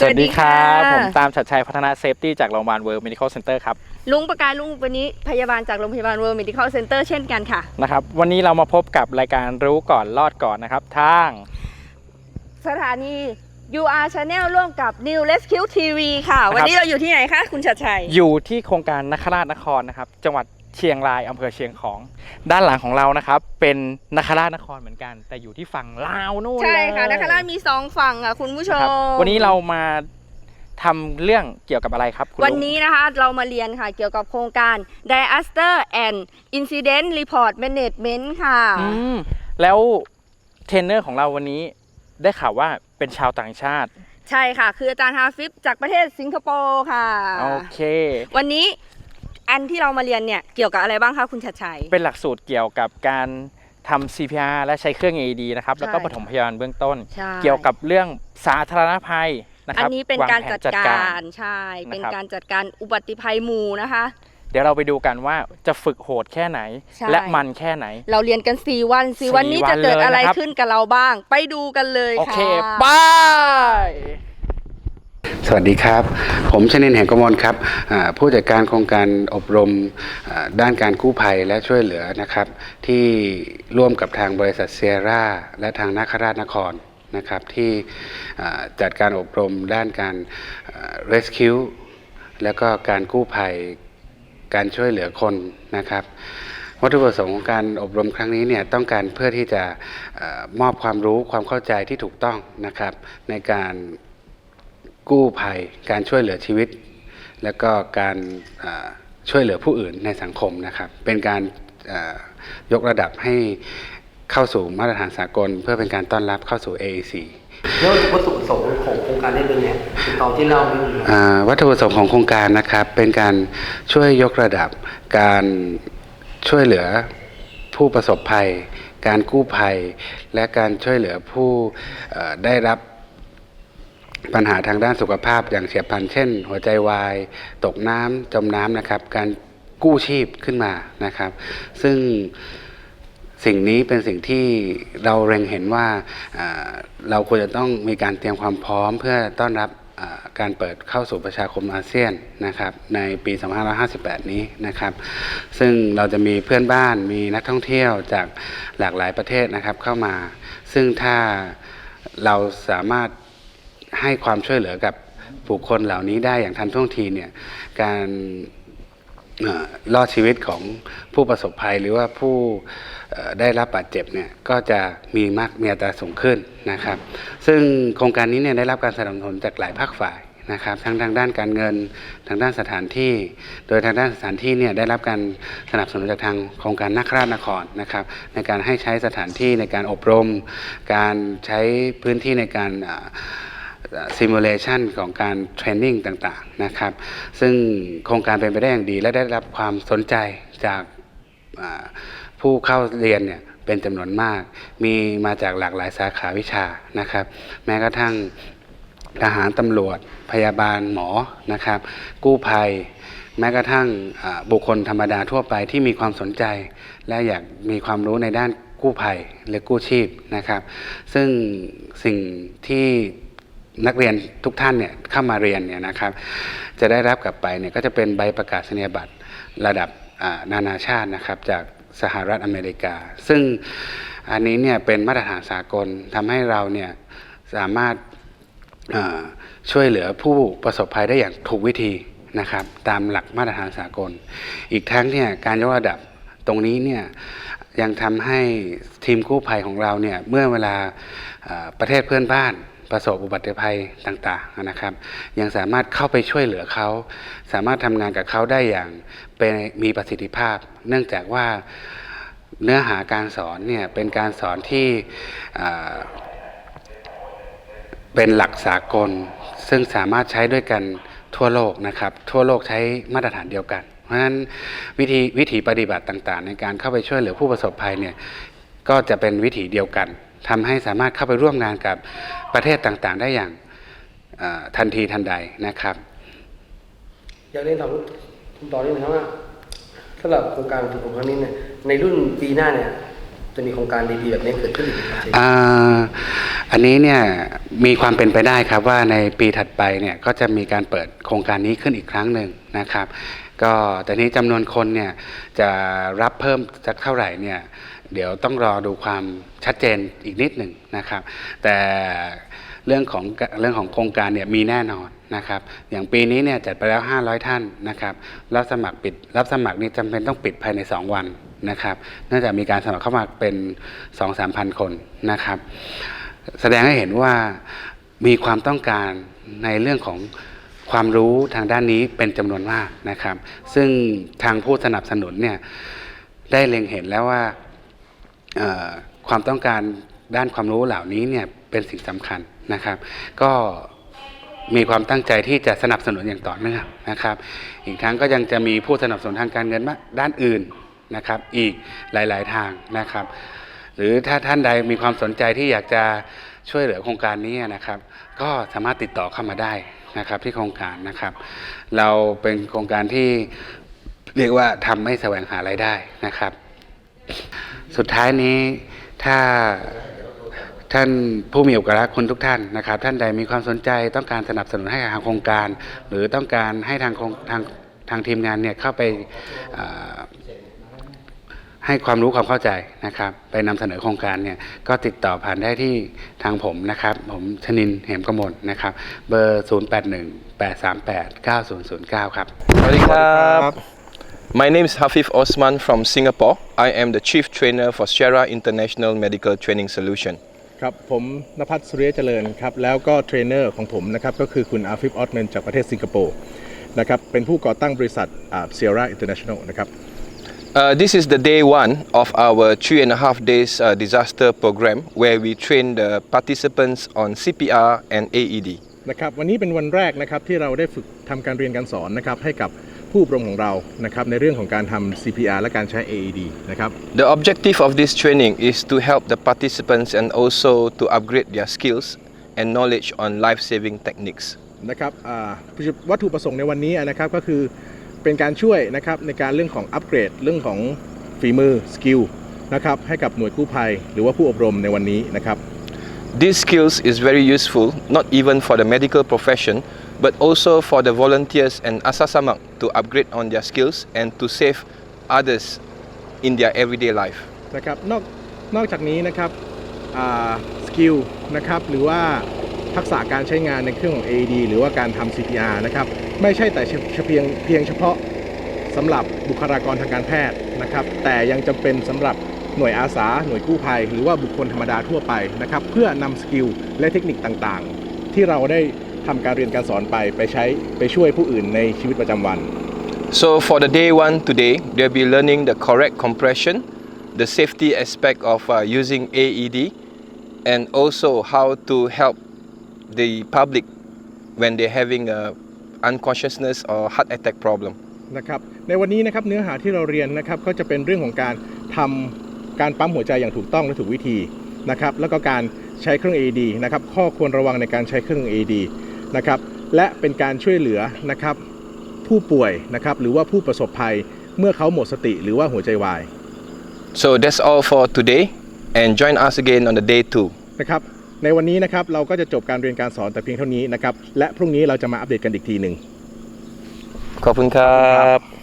สวัสดีครับสวัสดีค่ะผมตามชัดชัยพัฒนาเซฟตี้จากโรงพยาบาลเวิร์ d เมดิคอลเซ็นเตอร์ครับ ลุงประกายลุงวันนี้พยาบาลจากโรงพยาบาล World Medical Center เช่นกันค่ะ นะครับ วันนี้เรามาพบกับรายการรู้ก่อนรอดก่อนนะครับ ทาง สถานี UR Channel ร่วมกับ New Rescue TV ค่ะ วันนี้เราอยู่ที่ไหนคะ คุณชัดชัย อยู่ที่โครงการนคราชนครนะครับ จังหวัด เชียงรายอำเภอเชียงของ ด้านหลังของเรานะครับ เป็นนคราชนครเหมือนกัน แต่อยู่ที่ฝั่งลาวนู่นใช่ค่ะเลยนคราชมีสองฝั่งค่ะคุณผู้ชนะมครับวันนี้เรามาทำเรื่องเกี่ยวกับอะไรครับคุณลุงวันนี้นะคะเรามาเรียนค่ะเกี่ยวกับโครงการ Disaster and Incident Report Management ค่ะอืมแล้วเทรนเนอร์ของเราวันนี้ได้ข่าวว่าเป็นชาวต่างชาติ ใช่ค่ะ คืออาจารย์ฮาฟิฟจากประเทศสิงคโปร์ค่ะ โอเค วันนี้ อันที่เรามาเรียนเนี่ยเกี่ยวกับอะไรบ้างคะคุณชัดชัย เป็นหลักสูตรเกี่ยวกับการทำ CPR และใช้เครื่อง AED นะครับใช่แล้วก็ปฐมพยาบาลเบื้องต้น ใช่ เกี่ยวกับเรื่องสาธารณภัยนะคอันรับนี้เป็นวงการแผจัดการใช่ เป็นนะครับการจัดการอุบัติภัยหมู่นะคะ เดี๋ยวเราไปดูกันว่าจะฝึกโหดแค่ไหน ใช่ และมันแค่ไหน เราเรียนกัน 4 วัน 4 วันนี้สี่วันจะเกิดอะไรเลยนะครับขึ้นกับเราบ้าง ไปดูกันเลยโอค่ะ เคบาย สวัสดีครับ ผมชนินแห่งกมลครับผู้จัดการโครงการอบรมด้านการกู้ภัยและช่วยเหลือนะครับ ที่ร่วมกับทางบริษัทเซียร่าและทางนาคราชนครนะครับ ที่จัดการอบรมด้านการ rescue แล้วก็การกู้ภัยการช่วยเหลือคนนะครับวัตถุประสงค์ของการอบรมครั้งนี้เนี่ยต้องการเพื่อที่จะออมอบความรู้ความเข้าใจที่ถูกต้องนะครับ ในการ กู้ภัย การช่วยเหลือชีวิต แล้วก็การเอ่อช่วยเหลือผู้อื่นในสังคมนะครับ เป็นการเอ่อยกระดับให้เข้าสู่มาตรฐานสากล เพื่อเป็นการต้อนรับเข้าสู่ AEC แล้ววัตถุประสงค์ของโครงการนี้เป็นไงคือตอนที่เล่านี่มันอ่าวัตถุประสงค์ของโครงการนะครับ เป็นการช่วยยกระดับ การช่วยเหลือผู้ประสบภัย การกู้ภัย และการช่วยเหลือผู้เอ่อได้รับ ปัญหาทางด้านสุขภาพอย่างเฉียบพลันเช่น หัวใจวาย ตกน้ำจมน้ำนะครับ การกู้ชีพขึ้นมานะครับ ซึ่งสิ่งนี้เป็นสิ่งที่เราเล็งเห็นว่าเราควรจะต้องมีการเตรียมความพร้อมเพื่อต้อนรับการเปิดเข้าสู่ประชาคมอาเซียนนะครับในปี 2558 นี้นะครับ ซึ่งเราจะมีเพื่อนบ้านมีนักท่องเที่ยวจากหลากหลายประเทศนะครับเข้ามา ซึ่งถ้าเราสามารถ ให้ความช่วยเหลือกับบุคคลเหล่านี้ได้อย่างทันท่วงทีเนี่ยการรอดชีวิตของผู้ประสบภัยหรือว่าผู้ได้รับบาดเจ็บเนี่ยก็จะมีมากมีอัตราสูงขึ้นนะครับ ซึ่งโครงการนี้เนี่ยได้รับการสนับสนุนจากหลายภาคฝ่ายนะครับ ทั้งทางด้านการเงินทางด้านสถานที่ โดยทางด้านสถานที่เนี่ยได้รับการสนับสนุนจากทางโครงการนักราชนครนะครับ ในการให้ใช้สถานที่ในการอบรม การใช้พื้นที่ในการอ ซิมูเลชันของการเทรนนิ่งต่างๆนะครับ ซึ่งโครงการเป็นไปได้อย่างดี และได้รับความสนใจจากผู้เข้าเรียนเนี่ยเป็นจำนวนมาก มีมาจากหลากหลายสาขาวิชานะครับ แม้กระทั่งทหารตำรวจพยาบาลหมอนะครับ กู้ภัย แม้กระทั่งบุคคลธรรมดาทั่วไปที่มีความสนใจ และอยากมีความรู้ในด้านกู้ภัยหรือกู้ชีพนะครับ ซึ่งสิ่งที่ นักเรียนทุกท่านเนี่ยเข้ามาเรียนเนี่ยนะครับ จะได้รับกลับไปเนี่ยก็จะเป็นใบประกาศนียบัตรระดับนานาชาตินะครับจากสหรัฐอเมริกา ซึ่งอันนี้เนี่ยเป็นมาตรฐานสากลทำให้เราเนี่ยสามารถช่วยเหลือผู้ประสบภัยได้อย่างถูกวิธีนะครับ ตามหลักมาตรฐานสากล อีกทั้งเนี่ยการยกระดับตรงนี้เนี่ยยังทำให้ทีมกู้ภัยของเราเนี่ยเมื่อเวลาประเทศเพื่อนบ้าน ประสบอุบัติภัยต่างๆนะครับ ยังสามารถเข้าไปช่วยเหลือเขา สามารถทำงานกับเขาได้อย่างเป็นมีประสิทธิภาพ เนื่องจากว่าเนื้อหาการสอนเนี่ยเป็นการสอนที่เอ่อเป็นหลักสากล ซึ่งสามารถใช้ด้วยกันทั่วโลกนะครับ ทั่วโลกใช้มาตรฐานเดียวกัน เพราะฉะนั้นวิธีวิธีปฏิบัติต่างๆ ในการเข้าไปช่วยเหลือผู้ประสบภัยเนี่ยก็จะเป็นวิธีเดียวกัน ทำให้สามารถเข้าไปร่วมงานกับประเทศต่างๆ ได้อย่างเอ่อทันทีทันใดนะครับ อยากเรียนถามคุณต่อนี่นะครับว่าสำหรับโครงการฝึกอบรมครั้งนี้เนี่ยในรุ่นปีหน้าเนี่ยจะมีโครงการดีๆแบบนี้เกิดขึ้นอีกไหมครับอ่าอันนี้เนี่ยมีความเป็นไปได้ครับว่าในปีถัดไปเนี่ยก็จะมีการเปิดโครงการนี้ขึ้นอีกครั้งหนึ่งนะครับ ก็แต่นี้จำนวนคนเนี่ยจะรับเพิ่มสักเท่าไหร่เนี่ย เดี๋ยวต้องรอดูความชัดเจนอีกนิดหนึ่งนะครับ แต่เรื่องของเรื่องของโครงการเนี่ยมีแน่นอนนะครับ อย่างปีนี้เนี่ยจัดไปแล้ว 500 ท่านนะครับรับสมัครปิดรับสมัครนี่จำเป็นต้องปิดภายใน 2 วันนะครับเนื่องจากมีการสมัครเข้ามาเป็น 2-3 พันคนนะครับ แสดงให้เห็นว่ามีความต้องการในเรื่องของความรู้ทางด้านนี้เป็นจำนวนมากนะครับ ซึ่งทางผู้สนับสนุนเนี่ยได้เล็งเห็นแล้วว่า ความต้องการด้านความรู้เหล่านี้เนี่ยเป็นสิ่งสำคัญนะครับ ก็มีความตั้งใจที่จะสนับสนุนอย่างต่อเนื่องนะครับ อีกทั้งก็ยังจะมีผู้สนับสนุนทางการเงินมาด้านอื่นนะครับ อีกหลาย ๆ ทางนะครับ หรือถ้าท่านใดมีความสนใจที่อยากจะช่วยเหลือโครงการนี้นะครับ ก็สามารถติดต่อเข้ามาได้นะครับที่โครงการนะครับ เราเป็นโครงการที่เรียกว่าทำให้แสวงหารายได้นะครับ สุดท้ายนี้ถ้าท่านผู้มีอุปการะคุณทุกท่านนะครับ ท่านใดมีความสนใจต้องการสนับสนุนให้ทางโครงการ หรือต้องการให้ทางทางทางทีมงานเนี่ยเข้าไปให้ความรู้ความเข้าใจนะครับ ไปนำเสนอโครงการเนี่ยก็ติดต่อผ่านได้ที่ทางผมนะครับ ผมชนินเหมกมลนะครับ เบอร์ 081 838 9009 ครับ Howdy Krab. My name is Hafif Osman from Singapore. I am the Chief Trainer for Sierra International Medical Training Solution. ครับผมนภัสสุริยะเจริญครับแล้วก็เทรนเนอร์ของผมนะครับก็คือคุณอาฟิฟออสเมนจากประเทศสิงคโปร์นะครับเป็นผู้ก่อตั้งบริษัทเซียร่าอินเตอร์เนชั่นแนลนะครับ Uh, this is the day one of our three and a half days uh, disaster program where we train the participants on CPR and E AED. นะครับวันนี้เป็นวันแรกนะครับที่เราได้ฝึกทำการเรียนการสอนนะครับให้กับ ผู้อบรมของเรานะครับในเรื่องของการทำ CPR และการใช้ AED นะครับ The objective of this training is to help the participants and also to upgrade their skills and knowledge on life-saving techniques. นะครับอ่าวัตถุประสงค์ในวันนี้นะครับก็คือเป็นการช่วยนะครับในการเรื่องของอัปเกรดเรื่องของฝีมือสกิลนะครับให้กับหน่วยกู้ภัย หรือว่าผู้อบรมในวันนี้นะครับ These skills is very useful not even for the medical profession but also for the volunteers and asasamak to upgrade on their skills and to save others in their everyday life. นะครับนอกนอกจากนี้นะครับสกิลนะครับหรือว่าทักษะการใช้งานในเครื่องของ AED หรือว่าการทำ CPR นะครับไม่ใช่แต่เพียงเพียงเฉพาะสำหรับบุคลากรทางการแพทย์นะครับ แต่ยังจำเป็นสำหรับหน่วยอาสาหน่วยกู้ภัย หรือว่าบุคคลธรรมดาทั่วไปนะครับ เพื่อนำสกิลและเทคนิคต่างๆ ที่เราได้ ทำการเรียนการสอนไปไปใช้ไปช่วยผู้อื่นในชีวิตประจำวัน So for the day one today, they'll be learning the correct compression, the safety aspect of uh, using AED, and also how to help the public when they're having a unconsciousness or heart attack problem. นะครับในวันนี้นะครับเนื้อหาที่เราเรียนนะครับก็จะเป็นเรื่องของการทำการปั๊มหัวใจอย่างถูกต้องและถูกวิธีนะครับแล้วก็การใช้เครื่อง AED นะครับข้อควรระวังในการใช้เครื่อง AED นะครับและเป็นการช่วยเหลือนะครับผู้ป่วยนะครับหรือว่าผู้ประสบภัยเมื่อเขาหมดสติหรือว่าหัวใจวาย So that's all for today, and join us again on the day two. นะครับในวันนี้นะครับเราก็จะจบการเรียนการสอนแต่เพียงเท่านี้นะครับและพรุ่งนี้เราจะมาอัปเดตกันอีกทีหนึ่งขอบคุณครับ